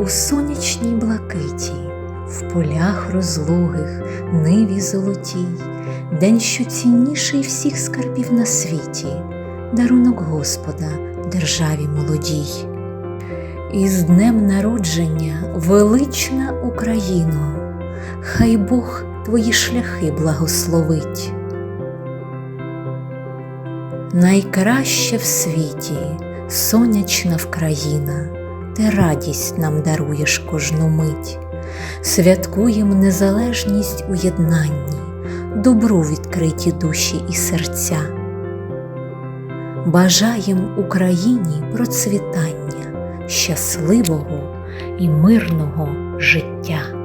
у сонячній блакиті, в полях розлогих, ниві золотій, день, що цінніший всіх скарбів на світі, дарунок Господа державі молодій. Із днем народження, велична Україно, хай Бог твої шляхи благословить. Найкраща в світі, сонячна Вкраїна, ти радість нам даруєш кожну мить, святкуєм незалежність у єднанні, добру відкриті душі і серця. Бажаєм Україні процвітання, щасливого і мирного життя.